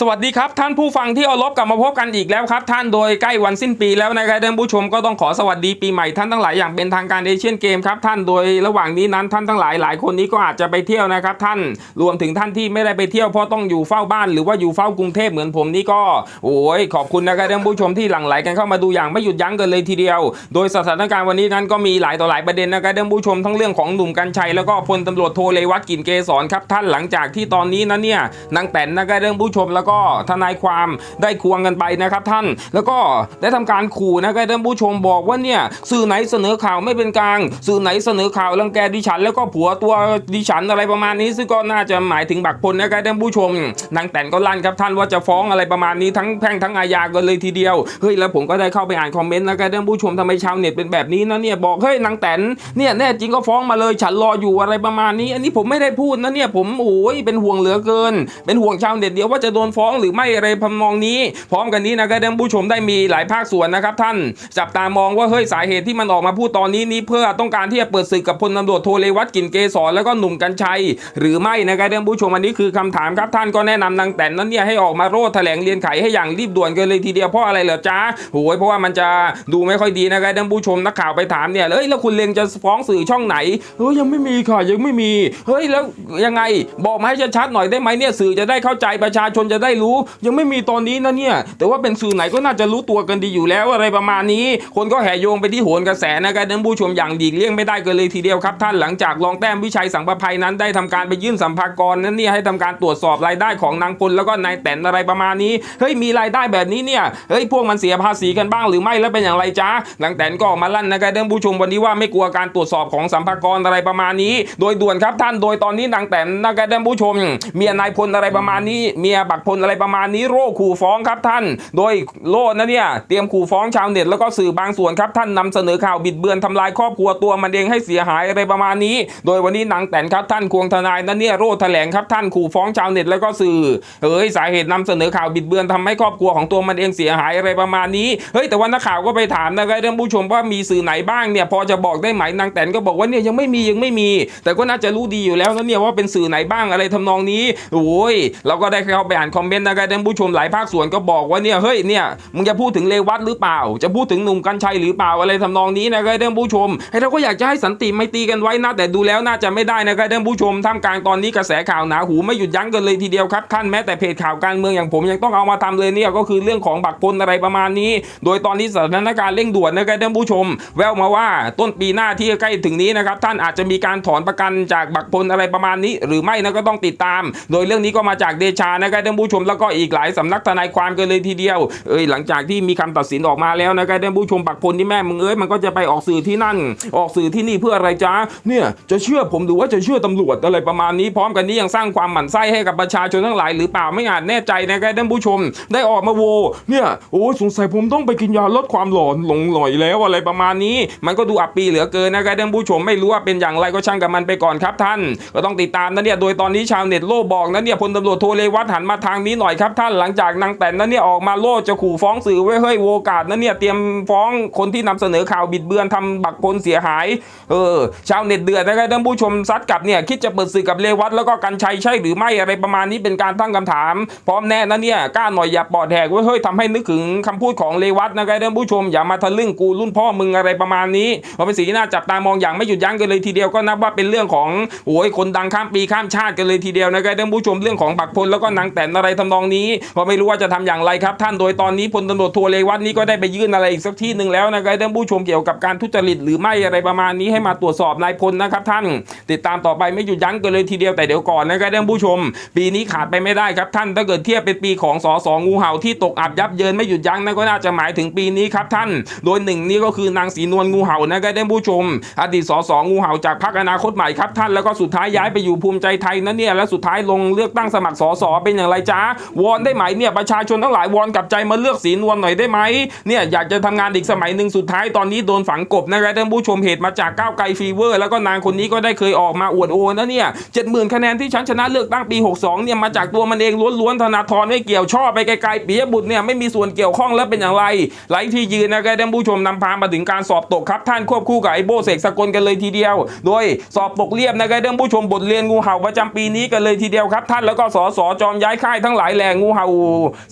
สวัสดีครับท่านผู้ฟังที่เอารบกลับมาพบกันอีกแล้วครับ ท่านโดยใกล้วันสิ้นปีแล้วนะครับท่านผู้ชมก็ต้องขอสวัสดีปีใหม่ท่านทั้งหลายอย่างเป็นทางการเอเชียนเกมครับท่านโดยระหว่างนี้นั้นท่านทั้งหลายหลายคนนี้ก็อาจจะไปเที่ยวนะครับ ท่านรวมถึงท่านที่ไม่ได้ไปเที่ยวเพราะต้องอยู่เฝ้าบ้าน หรือว่าอยู่เฝ้ากรุงเทพเหมือนผมนี่ก็โอ้ยขอบคุณนะครับท่านผู้ชมที่หลั่งไหลกันเข้ามาดูอย่างไม่หยุดยั้งกันเลยทีเดียว โดยสถานการณ์วันนี้นั้นก็มีหลายต่อหลายประเด็นนะครับท่านผู้ชมทั้งเรื่องของหนุ่มกัญชัยแล้วก็พลตำรวจโทเลวัตกินเกษรครับท่านหลังจากที่ตอนนี้นั้นเนี่ยนางแตนนะครับท่านผู้ชมแล้วก็ทนายความได้ควงกันไปนะครับท่าน แล้วก็ได้ทำการขู่นะครับท่านผู้ชมบอกว่าเนี่ยสื่อไหนเสนอข่าวไม่เป็นกลาง สื่อไหนเสนอข่าวรังแกดิฉัน แล้วก็ผัวตัวดิฉันอะไรประมาณนี้ ซึ่งก็น่าจะหมายถึงบักพลนะครับท่านผู้ชมนางแตนก็ลั่นครับท่านว่าจะฟ้องอะไรประมาณนี้ทั้งแพ่งทั้งอาญากันเลยทีเดียวเฮ้ยแล้วผมก็ได้เข้าไปอ่านคอมเมนต์นะครับท่านผู้ชมทำไมชาวเน็ตเป็นแบบนี้นะเนี่ยบอกเฮ้ยนางแตนเนี่ยแน่จริงก็ฟ้องมาเลยฉันรออยู่อะไรประมาณนี้ อันนี้ผมไม่ได้พูดนะเนี่ยผมโอ้ยเป็นห่วงเหลือเกิน เป็นห่วงชาวเน็ตเดียวว่าจะโดนฟ้องหรือไม่อะไรพำนองนี้ พร้อมกันนี้นะครับท่านผู้ชมได้มีหลายภาคส่วนนะครับ ท่านจับตามองว่าเฮ้ยสาเหตุที่มันออกมาพูดตอนนี้นี้เพื่อต้องการที่จะเปิดศึกกับพลตำรวจโทเลวัตกินเกษรแล้วก็หนุ่มกัญชัย หรือไม่นะครับท่านผู้ชมอันนี้คือคำถามครับท่านก็แนะนำนางแต่นนั้นเนี่ยให้ออกมาโรดแถลงเรียนไขให้อย่างรีบด่วนกันเลยทีเดียวเพราะอะไรเหรอจ๊ะโอ้ยเพราะว่ามันจะดูไม่ค่อยดีนะครับท่านผู้ชมนักข่าวไปถามเนี่ยเอ้ยแล้วคุณเลงจะฟ้องสื่อช่องไหนเฮ้ยยังไม่มีค่ะยังไม่มีเฮ้ยแล้วยังไงบอกมาให้ชัดๆหน่อยได้ไหมเนี่ยสื่อจะได้เข้าใจประชาชนจะได้รู้ ยังไม่มีตอนนี้นะเนี่ย แต่ว่าเป็นสื่อไหนก็น่าจะรู้ตัวกันดีอยู่แล้วอะไรประมาณนี้ คนก็แห่โยงไปที่โหนกระแสนะครับท่านผู้ชมอย่างดีเลี่ยงไม่ได้กันเลยทีเดียวครับ ท่านหลังจากรองแต้มวิชัยสังประภัยนั้นได้ทำการไปยื่นสัมภากรนั้นเนี่ยให้ทำการตรวจสอบรายได้ของนางพลแล้วก็นายแตนอะไรประมาณนี้เฮ้ยมีรายได้แบบนี้เนี่ยเฮ้ยพวกมันเสียภาษีกันบ้างหรือไม่แล้วเป็นอย่างไรจ๊ะนางแตนก็ออกมาลั่นนะครับท่านผู้ชมวันนี้ว่าไม่กลัวการตรวจสอบของสัมภากรอะไรประมาณนี้ โดยด่วนครับท่านโดยตอนนี้นางแตนนะครับท่านผู้ชม เมียนายพลอะไรประมาณนี้เมียบักพลอะไรประมาณนี้โร่ขู่ฟ้องครับท่าน โดยโล่นะเนี่ยเตรียมขู่ฟ้องชาวเน็ตแล้วก็สื่อบางส่วนครับท่านนำเสนอข่าวบิดเบือนทำลายครอบครัวตัวมันเองให้เสียหายอะไรประมาณนี้ โดยวันนี้นางแตนครับท่านควงทนายนะเนี่ยโร่แถลงครับท่านขู่ฟ้องชาวเน็ตแล้วก็สื่อเฮ้ยสาเหตุนำเสนอข่าวบิดเบือนทำให้ครอบครัวของตัวมันเองเสียหายอะไรประมาณนี้เฮ้ยแต่ว่านักข่าวก็ไปถามนะครับท่านผู้ชมว่ามีสื่อไหนบ้างเนี่ยพอจะบอกได้ไหมนางแตนก็บอกว่าเนี่ยยังไม่มียังไม่มี แต่ก็น่าจะรู้ดีอยู่แล้วนะเนี่ยว่าเป็นสื่อไหนบ้างอะไรทำนองนี้โอ้ยเราก็ได้เข้าไปอ่านคอมเมนต์นะครับท่านผู้ชมหลายภาคส่วนก็บอกว่าเนี่ยเฮ้ยเนี่ยมึงจะพูดถึงเลวัตหรือเปล่า จะพูดถึงหนุ่มกัญชัยหรือเปล่าอะไรทำนองนี้นะครับท่านผู้ชมให้เราก็อยากจะให้สันติไม่ตีกันไว้นะแต่ดูแล้วน่าจะไม่ได้นะครับท่านผู้ชมท่ามกลางตอนนี้กระแสข่าวหนาหูไม่หยุดยั้งกันเลยทีเดียวครับท่านแม้แต่เพจข่าวการเมืองอย่างผมยังต้องเอามาทำเลยเนี่ยก็คือเรื่องของบักพลอะไรประมาณนี้ โดยตอนนี้สถานการณ์เร่งด่วนนะครับท่านผู้ชม แววมาว่าต้นปีหน้าที่ใกล้ถึงนี้นะครับท่านอาจจะมีการถอนประกันจากบักพลอะไรประมาณนี้ หรือไม่นะก็ต้องติดตาม โดยเรื่องนี้ก็มาจากเดชานะครับท่านผู้ชมแล้วก็อีกหลายสำนักทนายความกันเลยทีเดียว เอ้ยหลังจากที่มีคำตัดสินออกมาแล้วนะครับท่านผู้ชมบักพลที่แม่มึงเอ้ยมันก็จะไปออกสื่อที่นั่น ออกสื่อที่นี่เพื่ออะไรจ้าเนี่ยจะเชื่อผมหรือว่าจะเชื่อตำรวจอะไรประมาณนี้พร้อมกันนี้ยังสร้างความหมั่นไส้ให้กับประชาชนทั้งหลายหรือเปล่าไม่อาจแน่ใจนะครับท่านผู้ชม ได้ออกมาโว เนี่ยโอ้ยสงสัยผมต้องไปกินยาลดความหลอนหลงหลอยแล้วอะไรประมาณนี้ มันก็ดูอับปีเหลือเกินนะครับท่านผู้ชมไม่รู้ว่าเป็นอย่างไรก็ช่างกับมันไปก่อนครับท่าน ก็ต้องติดตามนะเนี่ยโดยตอนนี้ชาวเน็ตโล่บอกนะเนี่ยพลตำรวจโทเลวัตหันมาทางนี้หน่อยครับท่านหลังจากนางแต่นนั้นเนี่ยออกมาโล่จะขู่ฟ้องสื่อไว้เฮ้ยโวกาสนะเนี่ยเตรียมฟ้องคนที่นำเสนอข่าวบิดเบือนทำบักพลเสียหายเออชาวเน็ตเดือดนะครับท่านผู้ชมซัดกลับเนี่ยคิดจะเปิดศึกกับเลวัตแล้วก็กันชัยใช่หรือไม่อะไรประมาณนี้เป็นการตั้งคำถาม พร้อมแน่นะเนี่ยกล้าหน่อยอย่าปอดแหกไว้เฮ้ยทำให้นึกถึงคำพูดของเลวัตนะครับท่านผู้ชมอย่ามาทะลึ่งกูรุ่นพ่อมึงอะไรประมาณนี้เพราเป็นสิ่งที่น่าจับตามองอย่างไม่หยุดยั้งกันเลยทีเดียวก็นับว่าเป็นเรื่องของโอ้ยคนดังข้ามปีข้ามชาติกันเลยทีเดียวนะครับท่านผู้ชมเรื่องของบักพลแล้วก็นางแต่นอะไรทำนองนี้เพราะไม่รู้ว่าจะทำอย่างไรครับ ท่านโดยตอนนี้พลตำรวจโทเลวัตนี่ก็ได้ไปยื่นอะไรอีกสักที่หนึ่งแล้วนะครับท่านผู้ชมเกี่ยวกับการทุจริตหรือไม่อะไรประมาณนี้ให้มาตรวจสอบนายพลนะครับท่าน ติดตามต่อไปไม่หยุดยั้งกันเลยทีเดียวแต่เดี๋ยวก่อนนะครับท่านผู้ชม ปีนี้ขาดไปไม่ได้ครับท่านถ้าเกิดเทียบเป็นปีของสสงูเห่าที่ตกอับยับเยินไม่หยุดยั้งนั่นก็น่าจะหมายถึงปีนี้ครับท่าน โดยหนึ่งนี่ก็คือนางศรีนวลงูเห่านะครับท่านผู้ชม อดีตสสงูเห่าจากพรรคอนาคตใหม่ครับท่านแล้วก็สุดท้ายย้ายไปอยู่ภูมิใจไทยนั่นเนี่ยและสุดท้ายลงเลือกตั้งสมัครสสเป็นอย่างไรจาวอนได้ไหมเนี่ยประชาชนทั้งหลายวอนกลับใจมาเลือกศรีนวลหน่อยได้ไหมเนี่ยอยากจะทำงานอีกสมัยหนึ่งสุดท้ายตอนนี้โดนฝังกบนะครับท่านผู้ชมเหตุมาจากก้าวไกลฟีเวอร์ แล้วก็นางคนนี้ก็ได้เคยออกมาอวดโอนะเนี่ยเจ็ดหมื่นคะแนนที่ฉันชนะเลือกตั้งปี 62เนี่ยมาจากตัวมันเองล้วนๆธนาธรไม่เกี่ยวช่อไปไกลๆปียบุตรเนี่ยไม่มีส่วนเกี่ยวข้องแล้วเป็นอย่างไรหลายที่ยืนนะครับท่านผู้ชมนำพามาถึงการสอบตกครับท่านควบคู่กับไอโบเสกสกลกันเลยทีเดียว โดยสอบตกเรียบนะครับท่านผู้ชมบทเรียนงูเห่าประจำปีนี้กันเลยทีเดียวครับ ท่านแล้วก็สสจอมย้ายค่ายทั้งหลายแหล่งูเห่า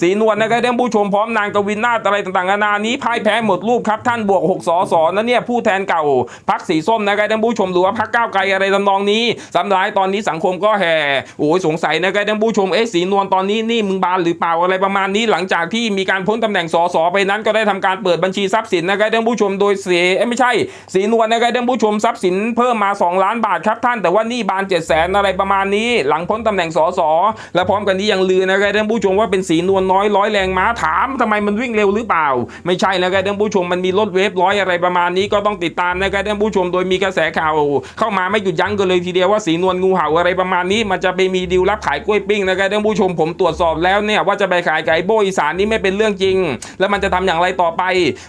สีนวลนะครับท่านผู้ชมพร้อมนางกวินนาถอะไรต่างๆนานานี้พ่ายแพ้หมดรูปครับท่านบวก6สอสอนะเนี่ยผู้แทนเก่าพักสีส้มนะครับท่านผู้ชมหรือว่าพักก้าวไกลอะไรทำนองนี้สำหรับตอนนี้สังคมก็แห่โอ้ยสงสัยนะครับท่านผู้ชมเอ๊ะสีนวลตอนนี้นี่มึงบานหรือเปล่าอะไรประมาณนี้หลังจากที่มีการพ้นตำแหน่งสสไปนั้นก็ได้ทำการเปิดบัญชีทรัพย์สินนะครับท่านผู้ชมโดยเสียเอ้ไม่ใช่ สีนวลนะครับท่านผู้ชมทรัพย์สินเพิ่มมา 2 ล้านบาทครับท่านแต่ว่านี่บาน7 0 0แสนอะไรประมาณนี้ หลังพ้นตำแหน่งสสและพร้อมกันนี้ยังลือนะครับท่านผู้ชมว่าเป็นสีนวลน้อยร้อยแรงม้าถามทำไมมันวิ่งเร็วหรือเปล่า ไม่ใช่นะครับท่านผู้ชมมันมีรถเวฟร้อยอะไรประมาณนี้ก็ต้องติดตามนะครับท่านผู้ชมโดยมีกระแสข่าวเข้ามาไม่หยุดยั้งกันเลยทีเดียวว่าสีนวลงูเห่าอะไรประมาณนี้ มันจะไปมีดีลรับขายกล้วยปิ้งนะครับท่านผู้ชมผมตรวจสอบแล้วเนี่ยว่าจะไปขายไก่โบอีสานนี่ไม่เป็นเรื่องจริง แล้วมันจะทำอย่างไรต่อไป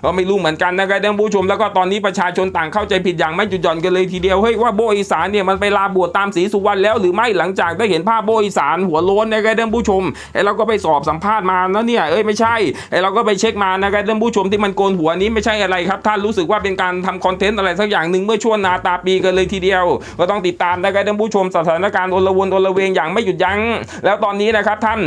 ก็ไม่รู้เหมือนกันนะครับท่านผู้ชม แล้วก็ตอนนี้ประชาชนต่างเข้าใจผิดอย่างไม่หยุดหย่อนกันเลยทีเดียวเฮ้ยว่าโบอีสานเนี่ยมันไปลาบวชตามสีสุวรรณแล้วหรือไม่หลังจากได้เห็นภาพโบอีสานหัวโล้นนะครับท่านผู้ชมไอ้เราก็ไปสอบสัมภาษณ์มาแล้วเนี่ยเอ้ยไม่ใช่ไอ้เราก็ไปเช็คมานะครับท่านผู้ชมที่มันโกนหัวนี้ไม่ใช่อะไรครับท่านรู้สึกว่าเป็นการทำคอนเทนต์อะไรสักอย่างหนึ่งเมื่อช่วงนาตาปีกันเลยทีเดียว ก็ต้องติดตามนะครับท่านผู้ชมสถานการณ์โอลวนโอลเวงอย่างไม่หยุดยั้ง แล้วตอนนี้นะครับท่าน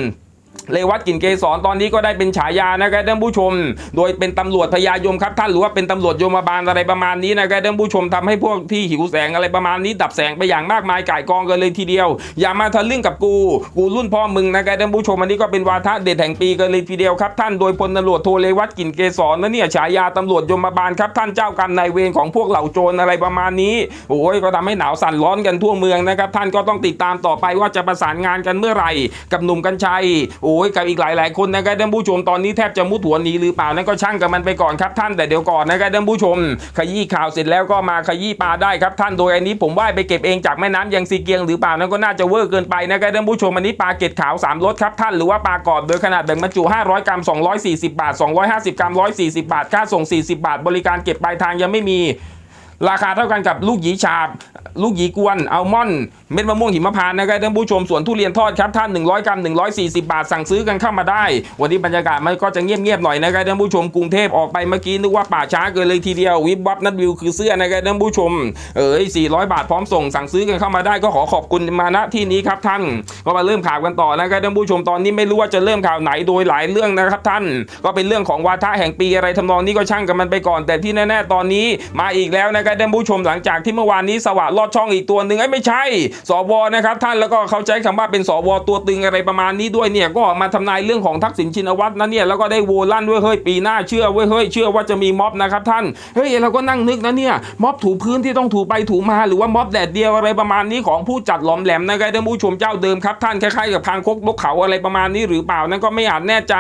เลวัตกินเกสรตอนนี้ก็ได้เป็นฉายานะครับท่านผู้ชม โดยเป็นตำรวจพญายมครับท่านหรือว่าเป็นตำรวจโยมบาลอะไรประมาณนี้นะครับท่านผู้ชมทำให้พวกที่หิวแสงอะไรประมาณนี้ ดับแสงไปอย่างมากมายก่ายกองกันเลยทีเดียว อย่ามาทะลึ่งกับกู กูรุ่นพ่อมึงนะครับท่านผู้ชมอันนี้ก็เป็นวาทะเด็ดแห่งปีกันเลยทีเดียวครับท่านโดยพลตำรวจโทเลวัตกินเกสรนะเนี่ยฉายาตำรวจยมบาลครับท่านเจ้ากรรมนายเวรของพวกเหล่าโจรอะไรประมาณนี้โอ้ยก็ทำให้หนาวสั่นร้อนกันทั่วเมืองนะครับท่านก็ต้องติดตามต่อไปว่าจะประสานงานกันเมื่อไหร่กับหนุ่มกัญชัยโอ้กับอีกหลายๆคนนะครับท่านผู้ชมตอนนี้แทบจะมุดหัวหนีหรือเปล่านั่นก็ช่างกับมันไปก่อนครับท่านแต่เดี๋ยวก่อนนะครับท่านผู้ชม ขยี้ข่าวเสร็จแล้วก็มาขยี้ปลาได้ครับท่านโดยอันนี้ผมว่ายไปเก็บเองจากแม่น้ำยังซีเกียงหรือเปล่านั่นก็น่าจะเวอร์เกินไปนะครับท่านผู้ชมอันนี้ปลาเกล็ดขาว3รสครับท่านหรือว่าปลากรอบโดยขนาดแบ่งบรรจุ 500 กรัม 240 บาท 250 กรัม 140 บาท ค่าส่ง 40 บาท บริการเก็บปลายทางยังไม่มี ราคาเท่ากันกับลูกหยีฉาบ ลูกหยีกวนอัลมอนด์เม็ดมะม่วงหิมพานต์นะครับท่านผู้ชมส่วนทุเรียนทอดครับท่าน100 กรัม 140 บาทสั่งซื้อกันเข้ามาได้ วันนี้บรรยากาศมันก็จะเงียบๆหน่อยนะครับท่านผู้ชมกรุงเทพออกไปเมื่อกี้นึกว่าป่าช้าเกินเลยทีเดียววิบวับนัดวิวคือเสื้อนะครับท่านผู้ชม เอ้ย400 บาทพร้อมส่งสั่งซื้อกันเข้ามาได้ก็ขอขอบคุณมาณที่นี้ครับท่านก็มาเริ่มข่าวกันต่อนะครับท่านผู้ชมตอนนี้ไม่รู้ว่าจะเริ่มข่าวไหนโดยหลายเรื่องนะครับท่าน ก็เป็นเรื่องของวาทะแห่งปีอะไรทำนองนี้ก็ช่างกันมันไปก่อน แต่ที่แน่ๆตอนนี้มาอีกแล้วนะครับท่านผู้ชมหลังจากที่เมื่อวานนี้สวัสดลอดช่องอีกตัวหนึ่งไอ้ไม่ใช่ สวนะครับท่านแล้วก็เขาใช้คำว่าเป็นสวตัวตึงอะไรประมาณนี้ด้วยเนี่ยก็มาทำนายเรื่องของทักษิณชินวัตรนะเนี่ยแล้วก็ได้โวลั่นด้วยเฮ้ยปีหน้าเชื่อเว้ยเฮ้ยเชื่อว่าจะมีม็อบนะครับท่านเฮ้ยเราก็นั่งนึกนะเนี่ยม็อบถูพื้นที่ต้องถูไปถูมาหรือว่าม็อบแดดเดียวอะไรประมาณนี้ของผู้จัดหลอมแหลมนะครับท่านผู้ชมเจ้าเดิมครับท่านคล้ายๆกับพางคกนกเขาอะไรประมาณนี้หรือเปล่านั่นก็ไม่อาจแน่ใจ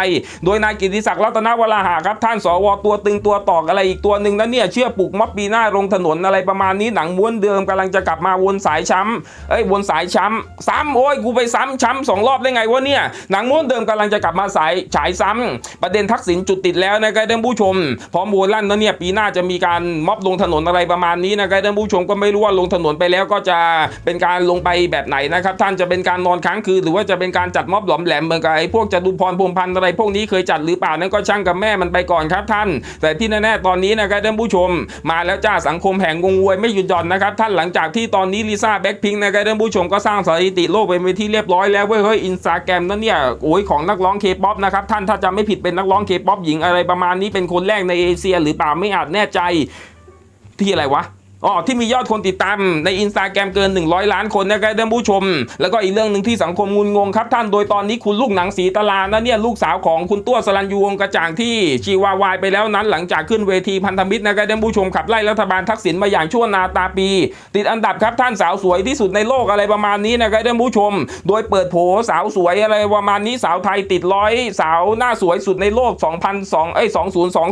โดยนายกิติศักดิ์รัตนวราหะครับท่านสวตัวตึงตัวตอกอะไรอีกตัวหนึ่งนะเนี่ยเชื่อปลุกม็อบปีหน้าลงถนนอะไรประมาณนี้หนังม้วนเดิมกำลังจะกลับมาวนสายช้ำเอ้ยวนสายช้ำซ้ำโอ้ยกูไปซ้ำช้ำสองรอบได้ไงวะเนี่ยหนังม้วนเดิมกำลังจะกลับมาสายฉายซ้ำประเด็นทักษิณจุดติดแล้วนะครับท่านผู้ชม พร้อมโวลั่นนะเนี่ยปีหน้าจะมีการม็อบลงถนนอะไรประมาณนี้นะครับท่านผู้ชมก็ไม่รู้ว่าลงถนนไปแล้วก็จะเป็นการลงไปแบบไหนนะครับท่านจะเป็นการนอนค้างคืนหรือว่าจะเป็นการจัดม็อบหลอมแหลมเหมือนกับไอ้พวกจตุพรพรมพันธ์อะไรพวกนี้เคยจัดหรือเปล่านั่นก็ช่างกับแม่มันไปก่อนครับท่าน แต่ที่แน่ๆตอนนี้นะครับท่านผู้ชม มาแล้วจ้าสังคคมแห่งวงวยไม่หยุดหย่อนนะครับท่านหลังจากที่ตอนนี้ลิซ่าแบ็คพิงค์นะครับท่านผู้ชมก็สร้างสถิติโลกเป็นที่เรียบร้อยแล้วเว้ยเฮ้ยอินสตาแกรมนั่นเนี่ยโอ้ยของนักร้องเคป๊อปนะครับท่านถ้าจำไม่ผิดเป็นนักร้องเคป๊อปหญิงอะไรประมาณนี้เป็นคนแรกในเอเชีย หรือเปล่าไม่อาจแน่ใจที่อะไรวะ อ๋อที่มียอดคนติดตามในอินสตาแกรมเกิน 100 ล้านคนนะครับท่านผู้ชม แล้วก็อีกเรื่องหนึ่งที่สังคมงุนงงครับท่านโดยตอนนี้คุณลูกหนังสีตลานะเนี่ยลูกสาวของคุณตัวสรัญยูวงกระจ่างที่ชีวาวายไปแล้วนั้น หลังจากขึ้นเวทีพันธมิตรนะครับท่านผู้ชมขับไล่รัฐบาลทักษิณมาอย่างชั่วนาตาปี ติดอันดับครับท่านสาวสวยที่สุดในโลกอะไรประมาณนี้นะครับท่านผู้ชม โดยเปิดโผสาวสวยอะไรประมาณนี้สาวไทยติดร้อยสาวหน้าสวยสุดในโลก 2002เอ้ย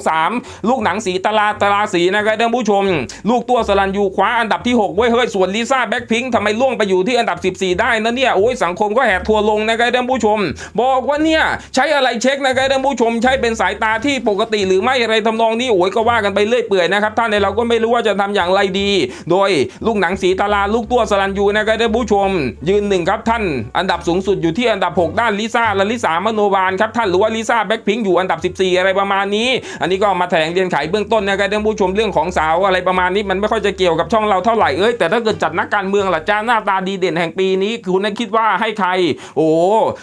2023 ลูกหนังสีตลาตลาสีนะครับท่านผู้ชม ลูกตัวสรัญยูคว้าอันดับที่ 6 เว้ยเฮ้ยส่วนลิซ่าแบ็คพิงค์ทำไมล่วงไปอยู่ที่อันดับ 14 ได้นะเนี่ยโอ้ยสังคมก็แห่ทัวร์ลงนะครับท่านผู้ชม บอกว่าเนี่ยใช้อะไรเช็คนะครับท่านผู้ชม ใช้เป็นสายตาที่ปกติหรือไม่อะไรทำนองนี้โอ้ยก็ว่ากันไปเรื่อยเปื่อยนะครับท่านในเราก็ไม่รู้ว่าจะทำอย่างไรดี โดยลูกหนังสีตาราลูกตัวสรัญยูนะครับท่านผู้ชม ยืนหนึ่งครับท่าน อันดับสูงสุดอยู่ที่อันดับ 6 ด้านลิซ่าและลิสามโนบาลครับท่านหรือว่าลิซ่าแบ็คพิงค์อยู่อันดับ 14 อะไรประมาณนี้ อันนี้ก็มาแถลงเรียนไขเบื้องต้นนะครับท่านผู้ชมเรื่องของสาวอะไรประมาณนี้มันไม่ค่อยจะเกี่ยวกับช่องเราเท่าไหร่เอ้ยแต่ถ้าเกิดจัดนักการเมืองล่ะจ้าหน้าตาดีเด่นแห่งปีนี้คุณนั้นคิดว่าให้ใคร โอ้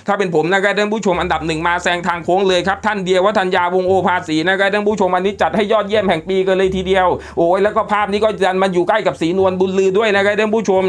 ถ้าเป็นผมนะครับท่านผู้ชมอันดับหนึ่งมาแซงทางโค้งเลยครับท่านเดียววัฒนยาวงโอภาสีนะครับท่านผู้ชมอันนี้จัดให้ยอดเยี่ยมแห่งปีกันเลยทีเดียว โอ้ยแล้วก็ภาพนี้ก็ดันมาอยู่ใกล้กับสีนวลบุญลือด้วยนะครับท่านผู้ชม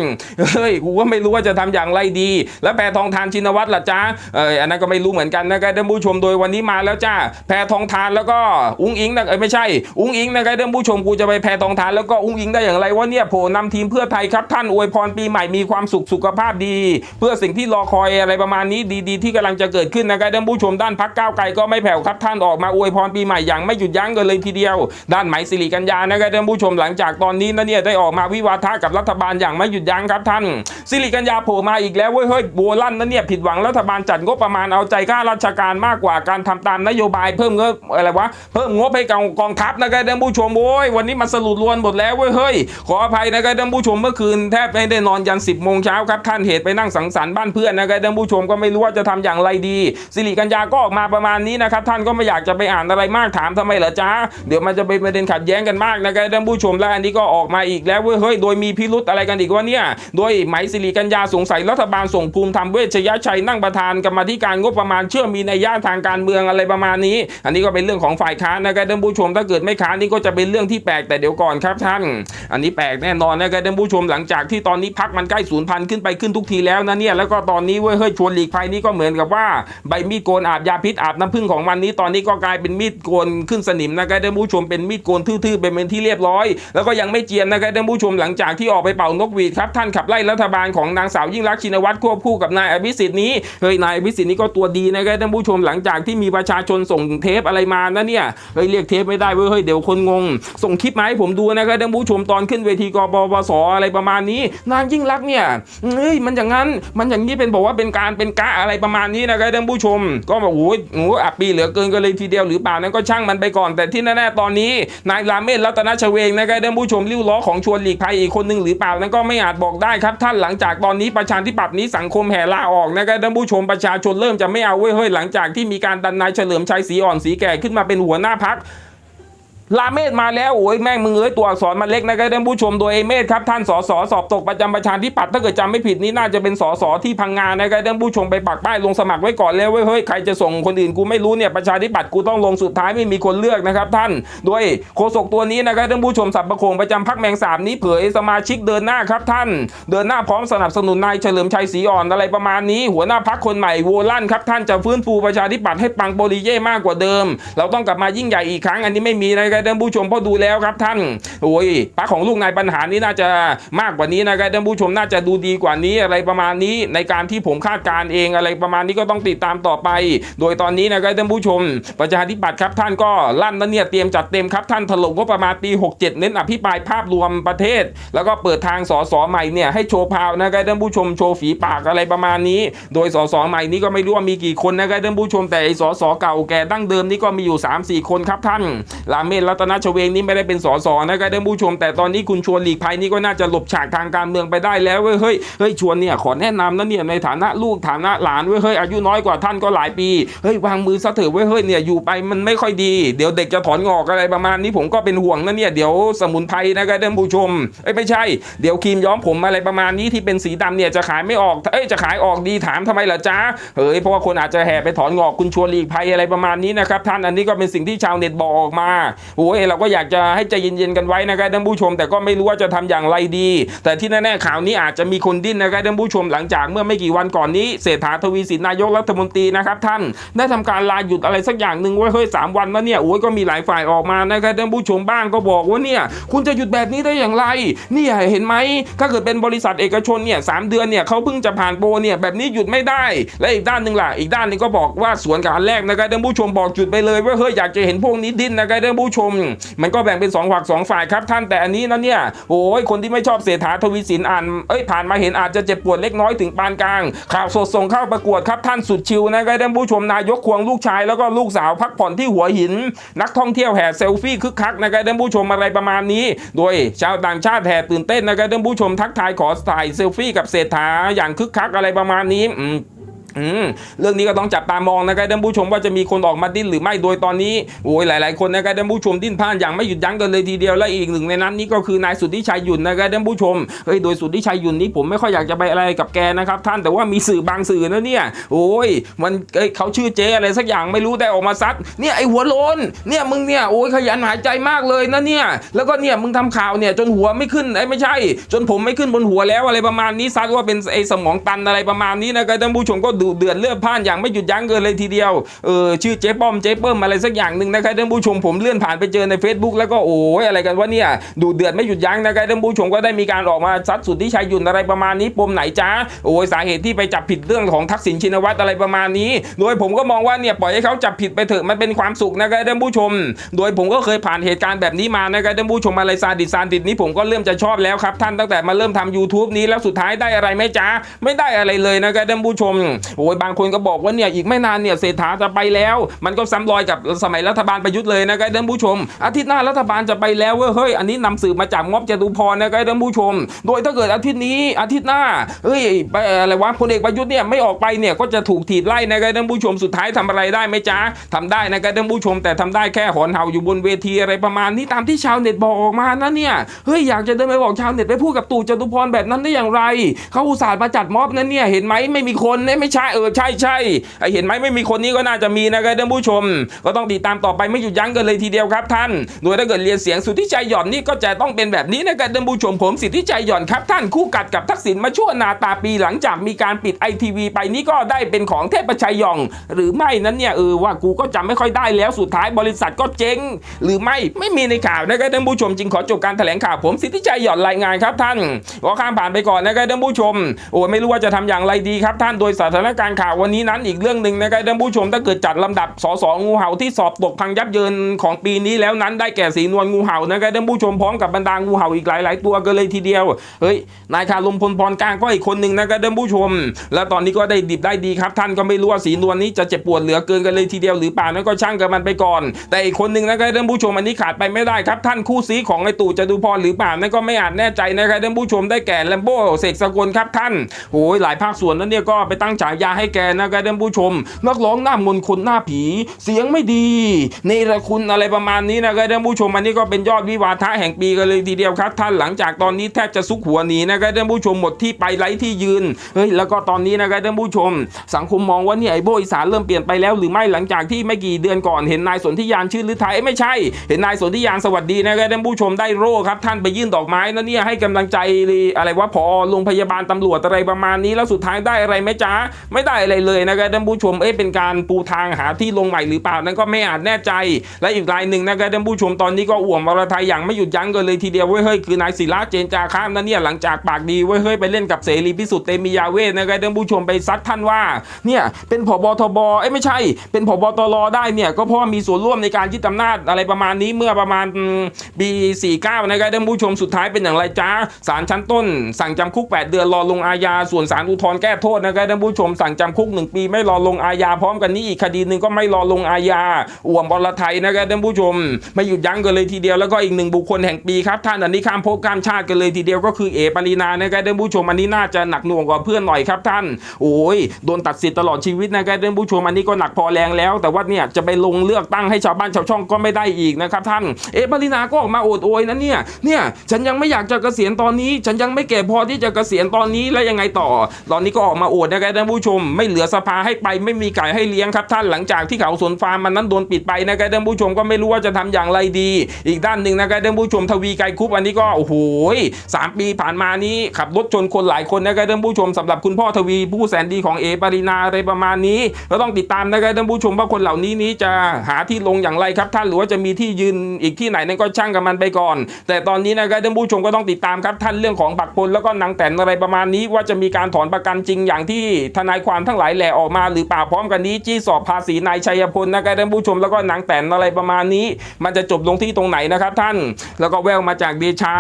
เฮ้ยกูก็ไม่รู้ว่าจะทำอย่างไรดี แล้วแพทองทานชินวัตรล่ะจ้าเอออันนั้นก็ไม่รู้เหมือนกันนะครับท่านผู้ชมโดยวันนี้มาแล้วจ้าแพทองทานแล้วก็อุ้งอิงนะเอ้ยไม่ใช่ อุ้งอิงนะครับท่านผู้ชมกูจะไปแพทองทานแล้วก็อุ้งอิงได้อย่างไรวะเนี่ยโผล่นำทีมเพื่อไทยครับ ท่านอวยพรปีใหม่มีความสุขสุขภาพดี เพื่อสิ่งที่รอคอยอะไรประมาณนี้ดีๆ ที่กำลังจะเกิดขึ้นนะครับท่านผู้ชมด้านพักก้าวไกลก็ไม่แผ่วครับท่านออกมาอวยพรปีใหม่อย่างไม่หยุดยั้งกันเลยทีเดียว ด้านไหมสิริกัญญานะครับท่านผู้ชมหลังจากตอนนี้นะเนี่ยได้ออกมาวิวาทะกับรัฐบาลอย่างไม่หยุดยั้งครับท่านสิริกัญญาโผล่มาอีกแล้วเว้ยเฮ้ยโบลั่นนะเนี่ยผิดหวังรัฐบาลจัดงบประมาณเอาใจข้าราชการมากกว่าการทำตามนโยบายเพิ่มเงินอะไรวะเพิ่มงบให้กับกองทัพนะครับท่านผู้ชมโอ้ยวันนี้มันสรุปรวนหมดแล้วเว้ยเฮ้ยขออภัยนะครับท่านผู้ชมเมื่อคืนแทบไม่ได้นอนยัน 10โมงเช้าครับท่านเหตุไปนั่งสังสรรค์บ้านเพื่อนนะครับท่านผู้ชมก็ไม่รู้ว่าจะทำอย่างไรดี สิริกัญญาก็ออกมาประมาณนี้นะครับท่านก็ไม่อยากจะไปอ่านอะไรมากถามทำไมเหรอจ๊ะเดี๋ยวมันจะเป็นประเด็นขัดแย้งกันมากนะครับท่านผู้ชมและอันนี้ก็ออกมาอีกแล้วเว้ยเฮ้ยโดยมีพิรุธอะไรกันอีกวะเนี่ยโดยไหมสิริกัญญาสงสัยรัฐบาลส่งภูมิธรรมเวชยชัยนั่งประธานกรรมธิการงบประมาณเชื่อมีในยย่าทางการเมืองอะไรประมาณนี้ อันนี้ก็เป็นเรื่องของฝ่ายค้านนะครับท่านผู้ชมถ้าเกิดไม่ค้านนี่ก็จะเป็นเรื่องที่แปลกแต่เดี๋ยวก่อนครับท่านอันนี้แปลกแน่นอนนะครับท่านผู้ชมหลังจากที่ตอนนี้พักมันใกล้ศูนย์พันขึ้นไปขึ้นทุกทีแล้วนะเนี่ยแล้วก็ตอนนี้เว้ยเฮ้ยชวนหลีกภัยนี่ก็เหมือนกับว่าใบมีดโกนอาบยาพิษอาบน้ำผึ้งของมันนี้ตอนนี้ก็กลายเป็นมีดโกนขึ้นสนิมนะครับท่านผู้ชมเป็นมีดโกนทื่อๆเป็นที่เรียบร้อย แล้วก็ยังไม่เจียมนะครับท่านผู้ชมหลังจากที่ออกไปเป่านกหวีดครับท่านขับไล่รัฐบาลของนางสาวยิ่งรักชินวัตรควบคู่กับนายอภิสิทธิ์นี้เฮ้ยนายอภิสิทธิ์นี่ก็ตัวดีนะครับท่านผู้ชมหลังจากที่มีประชาชนส่งเทปอะไรมานะเนี่ยเฮ้ยเรียกเทปไม่ได้เว้ยเฮ้ยเดี๋ยวคนงง ส่งคลิปมาให้ผมดูนะครับท่านผู้ชมตอนขึ้นเวทีกบปสอะไรประมาณนี้ นางยิ่งรักเนี่ยเฮ้ยมันอย่างนั้นมันอย่างนี้เป็นบอกว่าเป็นการเป็นกะอะไรประมาณนี้นะครับท่านผู้ชม ก็บอกโอ้ยโอ้อับปีเหลือเกินก็เลยทีเดียวหรือเปล่านั้นก็ช่างมันไปก่อน แต่ที่แน่ๆตอนนี้นายราเมศรัตนชเวงนะครับท่านผู้ชมริ้วล้อของชวนหลีกภัยอีกคนหนึ่งหรือเปล่านั้นก็ไม่อาจบอกได้ครับ ท่านหลังจากตอนนี้ประชาธิปัตย์นี้สังคมแห่ลาออกนะครับท่านผู้ชมประชาชนเริ่มจะไม่เอาเว้ยเฮ้ยหลังจากที่มีการดันนายเฉลิมชัยศรีอ่อนศรีแก่ขึ้นมาเป็นหัวหน้าพัก ลาเมศมาแล้วโอ้ยแม่งมึงเอ้ยตัวอักษรมันเล็กนะครับท่านผู้ชมโดยเอเมธครับท่านสสสอบตกประจำประชาธิปัตย์ถ้าเกิดจำไม่ผิดนี่น่าจะเป็นสสที่พังงานนะครับท่านผู้ชมไปปักป้ายลงสมัครไว้ก่อนแล้วเว้ยเฮ้ยใครจะส่งคนอื่นกูไม่รู้เนี่ยประชาธิปัตย์กูต้องลงสุดท้ายไม่มีคนเลือกนะครับท่านโดยโฆษกตัวนี้นะครับท่านผู้ชมสับประโคงประจำพักแมงสามนี้เผยสมาชิกเดินหน้าครับท่าน เดินหน้าพร้อมสนับสนุนนายเฉลิมชัยศรีอ่อนอะไรประมาณนี้หัวหน้าพักคนใหม่โวลั่นครับท่านจะฟื้นฟูประชาธิปัตย์ให้ปังโปริเย่มากกว่าเดิม เราต้องกลับมายิ่งใหญ่อีกครั้งอันนี้ไม่มีนะครับท่านผู้ชมเพราะดูแล้วครับท่านโอ้ยพักของลูกนายปัญหานี้น่าจะมากกว่านี้นะครับท่านผู้ชมน่าจะดูดีกว่านี้อะไรประมาณนี้ในการที่ผมคาดการเองอะไรประมาณนี้ก็ต้องติดตามต่อไป โดยตอนนี้นะครับท่านผู้ชม ประชาธิปัตย์ครับท่านก็ลั่นนะเนี่ยเตรียมจัดเต็มครับท่านถล่มก็ประมาณปี 67 เน้นอภิปรายภาพรวมประเทศ แล้วก็เปิดทางสสใหม่เนี่ยให้โชว์พาวนะครับท่านผู้ชมโชว์ฝีปากอะไรประมาณนี้ โดยสสใหม่นี้ก็ไม่รู้ว่ามีกี่คนนะครับท่านผู้ชมแต่ไอ้สสเก่าแก่ดั้งเดิมนี่ก็มีอยู่ 3-4 คนครับท่านลาเมศรัตนชเวงนี่ไม่ได้เป็นสสนะครับท่านผู้ชม แต่ตอนนี้คุณชวนหลีกภัยนี่ก็น่าจะหลบฉากทางการเมืองไปได้แล้วเว้ยเฮ้ยเฮ้ยชวนเนี่ยขอแนะนำนะเนี่ยในฐานะลูกฐานะหลานเว้ยเฮ้ยอายุน้อยกว่าท่านก็หลายปีเฮ้ยวางมือซะเถอะเว้ยเฮ้ยเนี่ยอยู่ไปมันไม่ค่อยดี เดี๋ยวเด็กจะถอนงอกอะไรประมาณนี้ผมก็เป็นห่วงนะเนี่ยเดี๋ยวสมุนไพรนะครับท่านผู้ชมเอ้ยไม่ใช่ เดี๋ยวครีมย้อมผมอะไรประมาณนี้ที่เป็นสีดำเนี่ยจะขายไม่ออกเอ้ยจะขายออกดีถามทำไมล่ะจ๊ะเฮ้ยเพราะว่าคนอาจจะแห่ไปถอนงอกคุณชวนหลีกภัยอะไรประมาณนี้นะครับท่านอันนี้ก็เป็นสิ่งที่ชาวเน็ตบอกออกมาโอ้ยเราก็อยากจะให้ใจเย็นๆกันไว้นะครับท่านผู้ชม แต่ก็ไม่รู้ว่าจะทำอย่างไรดี แต่ที่แน่ๆข่าวนี้อาจจะมีคนดิ้นนะครับท่านผู้ชมหลังจากเมื่อไม่กี่วันก่อนนี้เศรษฐาทวีสินนายกรัฐมนตรีนะครับท่านได้ทำการลาหยุดอะไรสักอย่างหนึ่งไว้เฮ้ยสามวันแล้วเนี่ยโอ้ยก็มีหลายฝ่ายออกมานะครับท่านผู้ชมบ้างก็บอกว่าเนี่ยคุณจะหยุดแบบนี้ได้อย่างไรเนี่ยเห็นไหมถ้าเกิดเป็นบริษัทเอกชนเนี่ยสามเดือนเนี่ยเขาเพิ่งจะผ่านโปรเนี่ยแบบนี้หยุดไม่ได้ และอีกด้านหนึ่งล่ะอีกด้านนึงก็บอกว่าสวนกับอันแรกนะครับท่านผู้ชมบอกหยุดไปเลยว่าเฮ้ยอยากจะเห็นพวกนี้ดิ้นนะครับท่านผู้ชมมันก็แบ่งเป็นสองฝักสองฝ่ายครับท่านแต่อันนี้นะเนี่ยโอ้ยคนที่ไม่ชอบเศรษฐาทวีสินอ่านเอ้ยผ่านมาเห็นอาจจะเจ็บปวดเล็กน้อยถึงปานกลาง ข่าวสดส่งเข้าประกวดครับท่านสุดชิวนะครับท่านผู้ชมนายกควงลูกชายแล้วก็ลูกสาวพักผ่อนที่หัวหิน นักท่องเที่ยวแห่เซลฟี่คึกคักนะครับท่านผู้ชมอะไรประมาณนี้ โดยชาวต่างชาติแห่ตื่นเต้นนะครับท่านผู้ชมทักทายขอถ่ายเซลฟี่กับเศรษฐาอย่างคึกคักอะไรประมาณนี้อืม เรื่องนี้ก็ต้องจับตามองนะครับท่านผู้ชมว่าจะมีคนออกมาดิ้นหรือไม่โดยตอนนี้โอ้ยหลาย ๆ คนนะครับท่านผู้ชมดิ้นพล่านอย่างไม่หยุดยั้งกันเลยทีเดียวและอีกหนึ่งในนั้นนี่ก็คือนายสุทธิชัยหยุ่นนะครับท่านผู้ชมเฮ้ยโดยสุทธิชัยหยุ่นนี้ผมไม่ค่อยอยากจะไปอะไรกับแกนะครับท่านแต่ว่ามีสื่อบางสื่อนะเนี่ยโอ้ยมันเอ้ยเขาชื่อเจอะไรสักอย่างไม่รู้ได้ออกมาซัดเนี่ยไอหัวโลนเนี่ยมึงเนี่ยโอ้ยขยันหายใจมากเลยนะเนี่ยแล้วก็เนี่ยมึงทำข่าวเนี่ยจนหัวไม่ขึ้นไอ้ไม่ใช่ จนผมไม่ขึ้นบนหัวแล้วอะไรประมาณนี้ซัดว่าเป็นไอสมองตันอะไรประมาณนี้นะครับท่านผู้ชมก็ดูเดือดเลือดพ่านอย่างไม่หยุดยั้งเกินเลยทีเดียวเออชื่อเจ๊ป้อมเจ๊เปิ้มอะไรสักอย่างหนึ่งนะครับท่านผู้ชมผมเลื่อนผ่านไปเจอใน Facebook แล้วก็โอ้ยอะไรกันวะเนี่ยดูเดือดไม่หยุดยั้งนะครับท่านผู้ชมก็ได้มีการออกมาซัดสุดที่ชัยหยุ่นอะไรประมาณนี้ปมไหนจ้าโอ้ยสาเหตุที่ไปจับผิดเรื่องของทักษิณชินวัตรอะไรประมาณนี้ โดยผมก็มองว่าเนี่ยปล่อยให้เขาจับผิดไปเถอะมันเป็นความสุขนะครับท่านผู้ชม โดยผมก็เคยผ่านเหตุการณ์แบบนี้มานะครับท่านผู้ชมอะไรซาดิสซาดิสนี้ผมก็เริ่มจะชอบแล้วครับท่านตั้งแต่มาเริ่มทำ YouTube นี้แล้วสุดท้ายได้อะไรไหมจ้าไม่ได้อะไรเลยนะครับท่านผู้ชมโอ้ยบางคนก็บอกว่าเนี่ยอีกไม่นานเนี่ยเศรษฐาจะไปแล้ว มันก็ซ้ำรอยกับสมัยรัฐบาลประยุทธ์เลยนะครับท่านผู้ชม อาทิตย์หน้ารัฐบาลจะไปแล้วเว้ยเฮ้ยอันนี้นำสืบมาจากม็อบจตุพรนะครับท่านผู้ชม โดยถ้าเกิดอาทิตย์นี้อาทิตย์หน้าเฮ้ยอะไรวะพลเอกประยุทธ์เนี่ยไม่ออกไปเนี่ยก็จะถูกถีบไล่นะครับท่านผู้ชมสุดท้ายทำอะไรได้ไหมจ๊ะทำได้นะครับท่านผู้ชม แต่ทำได้แค่หอนเห่าอยู่บนเวทีอะไรประมาณนี้ตามที่ชาวเน็ตบอกออกมานะเนี่ยเฮ้ยอยากจะเดินไปบอกชาวเน็ตไปพูดกับตู่จตุพรแบบนั้นได้อย่างไรเขาอุตส่าห์มาจัดม็อบนั้นเนี่ยเห็นไหมไม่มีคนเนี่ยไม่ใช่่เออใช่ใช่ไอเห็นไหมไม่มีคนนี้ก็น่าจะมีนะครับท่านผู้ชม ก็ต้องติดตามต่อไปไม่หยุดยั้งกันเลยทีเดียวครับท่าน โดยถ้าเกิดเรียนเสียงสุทธิชัยหย่อนนี่ก็จะต้องเป็นแบบนี้นะครับท่านผู้ชมผมสิทธิชัยหย่อนครับท่านคู่กัดกับทักษิณมาชั่วนาตาปีหลังจากมีการปิดไอทีวีไปนี่ก็ได้เป็นของเทพชัยหย่อง หรือไม่นั้นเนี่ยเออว่ากูก็จำไม่ค่อยได้แล้วสุดท้ายบริษัทก็เจ๊งหรือไม่ไม่มีในข่าวนะครับท่านผู้ชมจึงขอจบการแถลงข่าวผมสิทธิชัยหย่อนรายงานครับท่านขอข้ามผ่านไปก่อนนะครับท่านผู้ชมโอ้ไม่รู้ว่าจะทำอย่างไรดีครับท่านโดยสถานการข่าววันนี้นั้นอีกเรื่องหนึ่งนะครับท่านผู้ชมถ้าเกิดจัดลำดับสสงูเห่าที่สอบตกพังยับเยินของปีนี้แล้วนั้นได้แก่สีนวลงูเห่านะครับท่านผู้ชมพร้อมกับบรรดางูเห่าอีกหลาย ๆ ตัวกันเลยทีเดียวเฮ้ยนายคารมพลพรกลางก็อีกคนหนึ่งนะครับท่านผู้ชม แล้วตอนนี้ก็ได้ดิบได้ดีครับ ท่านก็ไม่รู้ว่าสีนวลนี้จะเจ็บปวดเหลือเกินกันเลยทีเดียวหรือเปล่านั้นก็ช่างกับมันไปก่อน แต่อีกคนหนึ่งนะครับท่านผู้ชมอันนี้ขาดไปไม่ได้ครับ ท่านคู่ซีของไอตู่จตุพรหรือเปล่านั่นก็ไม่อาจแน่ใจนะครับท่านผู้ชมได้แก่แลมโบ้เสกสกลครับท่านโอ้ยหลายภาคส่วนนั้นเนี่ยก็ไปตั้งฉายาให้แกนะครับท่านผู้ชม นักร้องหน้ามนคนหน้าผี เสียงไม่ดีเนรคุณอะไรประมาณนี้นะครับท่านผู้ชมอันนี้ก็เป็นยอดวิวาทะแห่งปีกันเลยทีเดียวครับท่านหลังจากตอนนี้แทบจะซุกหัวหนีนะครับท่านผู้ชมหมดที่ไปไร้ที่ยืนเฮ้ยแล้วก็ตอนนี้นะครับท่านผู้ชม สังคมมองว่านี่ไอ้โบอีสานเริ่มเปลี่ยนไปแล้วหรือไม่หลังจากที่ไม่กี่เดือนก่อนเห็นนายสนธิยานชื่อฤทัยเอ้ยไม่ใช่ เห็นนายสนธิยานสวัสดีนะครับท่านผู้ชมได้โร่ครับท่านไปยื่นดอกไม้นะเนี่ยให้กำลังใจอะไรว่าพอโรงพยาบาลตำรวจอะไรประมาณนี้แล้วสุดท้ายได้อะไรไหมจ๊ะไม่ได้อะไรเลยนะครับท่านผู้ชมเอ้ยเป็นการปูทางหาที่ลงใหม่หรือเปล่านั้นก็ไม่อาจแน่ใจ และอีกรายหนึ่งนะครับท่านผู้ชมตอนนี้ก็อ่วมวรไทยอย่างไม่หยุดยั้งกันเลยทีเดียวเว้ยเฮ้ยคือนายศิระเจนจาข้ามนะเนี่ยหลังจากปากดีเว้ยเฮ้ยไปเล่นกับเสรีพิสุทธิ์เตมียาเวทนะครับท่านผู้ชมไปซัดท่านว่าเนี่ยเป็นผบทบเอ้ยไม่ใช่ เป็นผบตรได้เนี่ยก็เพราะมีส่วนร่วมในการยึดอำนาจอะไรประมาณนี้เมื่อประมาณปี49นะครับท่านผู้ชมสุดท้ายเป็นอย่างไรจ้าศาลชั้นต้น สั่งจำคุก 8 เดือนรอลงอาญาส่วนศาลอุทธรณ์แก้โทษนะครับท่านผู้ชมสั่งจำคุก1ปี ไม่รอลงอาญาพร้อมกันนี้อีกคดีหนึ่งก็ไม่รอลงอาญาอ่วมบรไทยนะครับท่านผู้ชม ไม่หยุดยั้งกันเลยทีเดียวแล้วก็อีกหนึ่งบุคคลแห่งปีครับท่านอันนี้ข้ามภพข้ามชาติกันเลยทีเดียวก็คือเอปรินานะครับท่านผู้ชมอันนี้น่าจะหนักหน่วงกว่าเพื่อนหน่อยครับท่าน โอ้ยโดนตัดสิทธิ์ตลอดชีวิตนะครับท่านผู้ชมอันนี้ก็หนักพอแรงแล้ว แต่ว่าเนี่ยจะไปลงเลือกตั้งให้ชาวบ้านชาวช่องก็ไม่ได้อีกนะครับท่านเอปรินาก็ออกมาโอดโอยนะเนี่ยเนี่ยฉันยังไม่อยากจะเกษียณตอนนี้ ฉันยังไม่แก่พอที่จะเกษียณตอนนี้แล้วยังไงต่อ ตอนนี้ก็ออกมาโอดนะครับท่านผู้ชม ไม่เหลือสภาให้ไปไม่มีไก่ให้เลี้ยงครับท่านหลังจากที่เขาสวนฟาร์มมันนั้นโดนปิดไปนะครับท่านผู้ชมก็ไม่รู้ว่าจะทำอย่างไรดี อีกด้านหนึ่งนะครับท่านผู้ชมทวีไกรคุปอันนี้ก็โอ้โหสามปีผ่านมานี้ขับรถชนคนหลายคนนะครับท่านผู้ชมสำหรับคุณพ่อทวีผู้แสนดีของเอปรินาอะไรประมาณนี้ก็ต้องติดตามนะครับท่านผู้ชมว่าคนเหล่านี้นี้จะหาที่ลงอย่างไรครับท่านหรือว่าจะมีที่ยืนอีกที่ไหนนั่นก็ช่างกับมันไปก่อน แต่ตอนนี้นะครับท่านผู้ชมก็ต้องติดตามครับท่านเรื่องของปักพลแล้วก็นางแตนอะไรประมาณนี้ว่าจะมีการถอนประกันจริงอย่างที่ทนายความทั้งหลายแหล่ออกมาหรือเปล่าพร้อมกันนี้จี้สอบภาษีนายชัยพลนะครับท่านผู้ชมแล้วก็นางแตนอะไรประมาณนี้ มันจะจบลงที่ตรงไหนนะครับท่านแล้วก็แววมาจากเดชา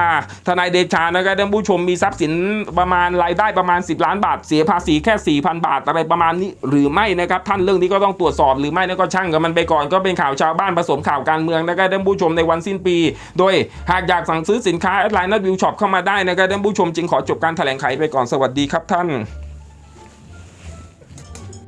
ทนายเดชานะครับท่านผู้ชมมีทรัพย์สินประมาณรายได้ประมาณ 10 ล้านบาท เสียภาษีแค่ 4,000 บาทอะไรประมาณนี้หรือไม่นะครับท่านเรื่องนี้ก็ต้องตรวจสอบหรือไม่นั่นก็ช่างกับมันไปก่อนก็เป็นข่าวชาวบ้านผสมข่าวการเมืองนะครับท่านผู้ชมในวันสิ้นปี โดยหากอยากสั่งซื้อสินค้าแอดไลน์นัดวิวช็อปเข้ามาได้นะครับท่านผู้ชมจึงขอจบการแถลงไขไปก่อนสวัสดีครับท่าน